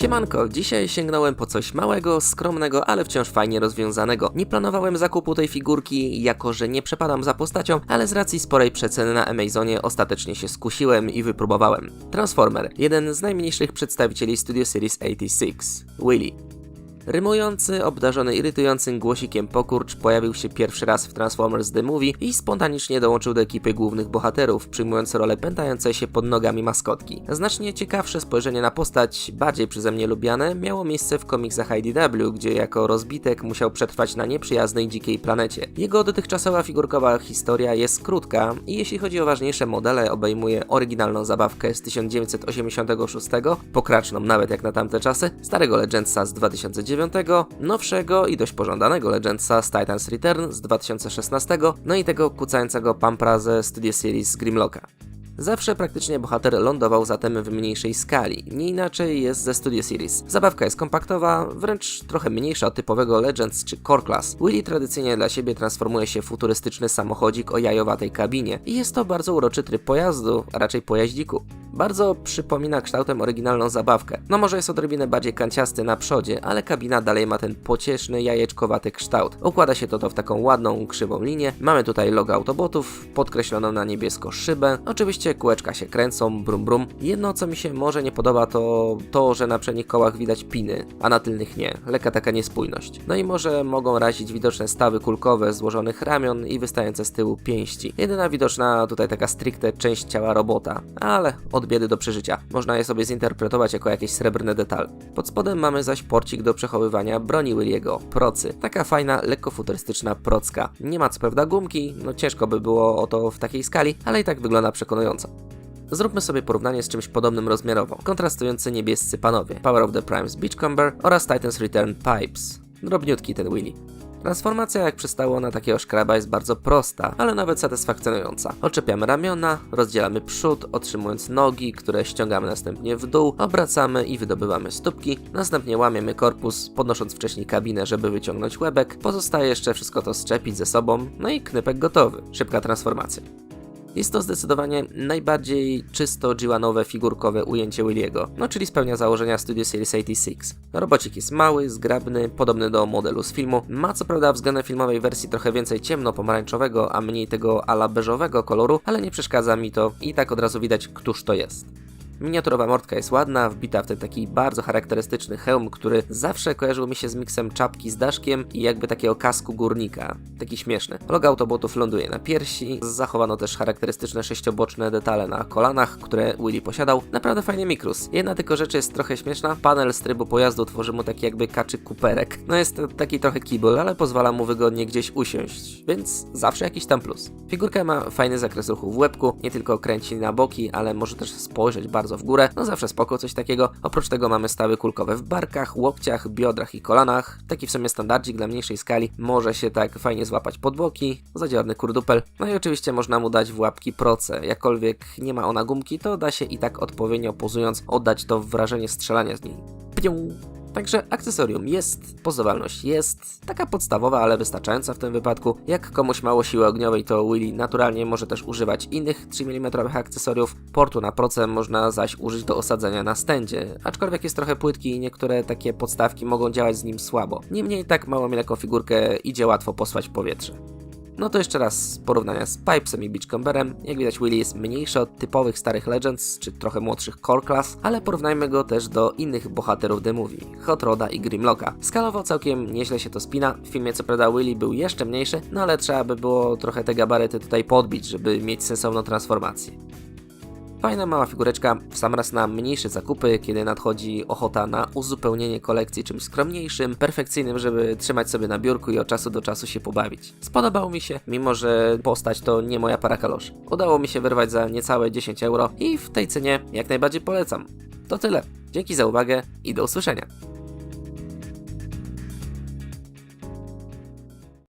Siemanko, dzisiaj sięgnąłem po coś małego, skromnego, ale wciąż fajnie rozwiązanego. Nie planowałem zakupu tej figurki, jako że nie przepadam za postacią, ale z racji sporej przeceny na Amazonie ostatecznie się skusiłem i wypróbowałem. Transformer, jeden z najmniejszych przedstawicieli Studio Series 86, Willy. Rymujący, obdarzony irytującym głosikiem pokurcz pojawił się pierwszy raz w Transformers The Movie i spontanicznie dołączył do ekipy głównych bohaterów, przyjmując rolę pętającej się pod nogami maskotki. Znacznie ciekawsze spojrzenie na postać, bardziej przeze mnie lubiane, miało miejsce w komiksach IDW, gdzie jako rozbitek musiał przetrwać na nieprzyjaznej dzikiej planecie. Jego dotychczasowa figurkowa historia jest krótka i jeśli chodzi o ważniejsze modele, obejmuje oryginalną zabawkę z 1986, pokraczną nawet jak na tamte czasy, starego Legendsa z 2009, nowszego i dość pożądanego Legendsa z Titans Return z 2016, no i tego kucającego Pampra ze Studio Series Grimlocka. Zawsze praktycznie bohater lądował zatem w mniejszej skali. Nie inaczej jest ze Studio Series. Zabawka jest kompaktowa, wręcz trochę mniejsza od typowego Legends czy Core Class. Willy tradycyjnie dla siebie transformuje się w futurystyczny samochodzik o jajowatej kabinie i jest to bardzo uroczy tryb pojazdu, a raczej pojaździku. Bardzo przypomina kształtem oryginalną zabawkę. No może jest odrobinę bardziej kanciasty na przodzie, ale kabina dalej ma ten pocieszny, jajeczkowaty kształt. Układa się to, to w taką ładną, krzywą linię. Mamy tutaj logo Autobotów, podkreśloną na niebiesko szybę. Oczywiście kółeczka się kręcą, brum brum. Jedno co mi się może nie podoba to to, że na przednich kołach widać piny, a na tylnych nie. Lekka taka niespójność. No i może mogą razić widoczne stawy kulkowe złożonych ramion i wystające z tyłu pięści. Jedyna widoczna tutaj taka stricte część ciała robota, ale od biedy do przeżycia. Można je sobie zinterpretować jako jakieś srebrne detale. Pod spodem mamy zaś porcik do przechowywania broni Williego, procy. Taka fajna, lekko futurystyczna procka. Nie ma co prawda gumki, no ciężko by było o to w takiej skali, ale i tak wygląda przekonująco. Zróbmy sobie porównanie z czymś podobnym rozmiarowo. Kontrastujący niebiescy panowie, Power of the Primes Beachcomber oraz Titans Return Pipes. Drobniutki ten Willy. Transformacja, jak przystało na takiego szkraba, jest bardzo prosta, ale nawet satysfakcjonująca. Oczepiamy ramiona, rozdzielamy przód, otrzymując nogi, które ściągamy następnie w dół, obracamy i wydobywamy stópki, następnie łamiemy korpus, podnosząc wcześniej kabinę, żeby wyciągnąć łebek. Pozostaje jeszcze wszystko to szczepić ze sobą, no i knypek gotowy. Szybka transformacja. Jest to zdecydowanie najbardziej czysto G1-owe figurkowe ujęcie Williego, no czyli spełnia założenia Studio Series 86. Robocik jest mały, zgrabny, podobny do modelu z filmu. Ma co prawda względem filmowej wersji trochę więcej ciemno-pomarańczowego, a mniej tego ala beżowego koloru, ale nie przeszkadza mi to i tak od razu widać, któż to jest. Miniaturowa mordka jest ładna, wbita w ten taki bardzo charakterystyczny hełm, który zawsze kojarzył mi się z miksem czapki z daszkiem i jakby takiego kasku górnika. Taki śmieszny. Logo Autobotów ląduje na piersi, zachowano też charakterystyczne sześcioboczne detale na kolanach, które Willy posiadał. Naprawdę fajny mikrus. Jedna tylko rzecz jest trochę śmieszna. Panel z trybu pojazdu tworzy mu taki jakby kaczy kuperek. No jest taki trochę kibel, ale pozwala mu wygodnie gdzieś usiąść, więc zawsze jakiś tam plus. Figurka ma fajny zakres ruchu w łebku, nie tylko kręci na boki, ale może też spojrzeć bardzo w górę, no zawsze spoko coś takiego. Oprócz tego mamy stawy kulkowe w barkach, łokciach, biodrach i kolanach. Taki w sumie standardzik dla mniejszej skali. Może się tak fajnie złapać pod boki, zadziorny kurdupel. No i oczywiście można mu dać w łapki proce. Jakkolwiek nie ma ona gumki, to da się i tak odpowiednio pozując oddać to wrażenie strzelania z niej. Także akcesorium jest, pozowalność jest, taka podstawowa, ale wystarczająca w tym wypadku. Jak komuś mało siły ogniowej, to Willy naturalnie może też używać innych 3 mm akcesoriów. Portu na proce można zaś użyć do osadzenia na stędzie, aczkolwiek jest trochę płytki i niektóre takie podstawki mogą działać z nim słabo. Niemniej tak małą lekką figurkę idzie łatwo posłać w powietrze. No to jeszcze raz porównania z Pipesem i Beachcomberem. Jak widać Willy jest mniejszy od typowych starych Legends, czy trochę młodszych Core Class, ale porównajmy go też do innych bohaterów The Movie, Hot Roda i Grimlocka. Skalowo całkiem nieźle się to spina, w filmie co prawda Willy był jeszcze mniejszy, no ale trzeba by było trochę te gabaryty tutaj podbić, żeby mieć sensowną transformację. Fajna mała figureczka, w sam raz na mniejsze zakupy, kiedy nadchodzi ochota na uzupełnienie kolekcji czymś skromniejszym, perfekcyjnym, żeby trzymać sobie na biurku i od czasu do czasu się pobawić. Spodobał mi się, mimo że postać to nie moja para kaloszy. Udało mi się wyrwać za niecałe 10 euro i w tej cenie jak najbardziej polecam. To tyle. Dzięki za uwagę i do usłyszenia.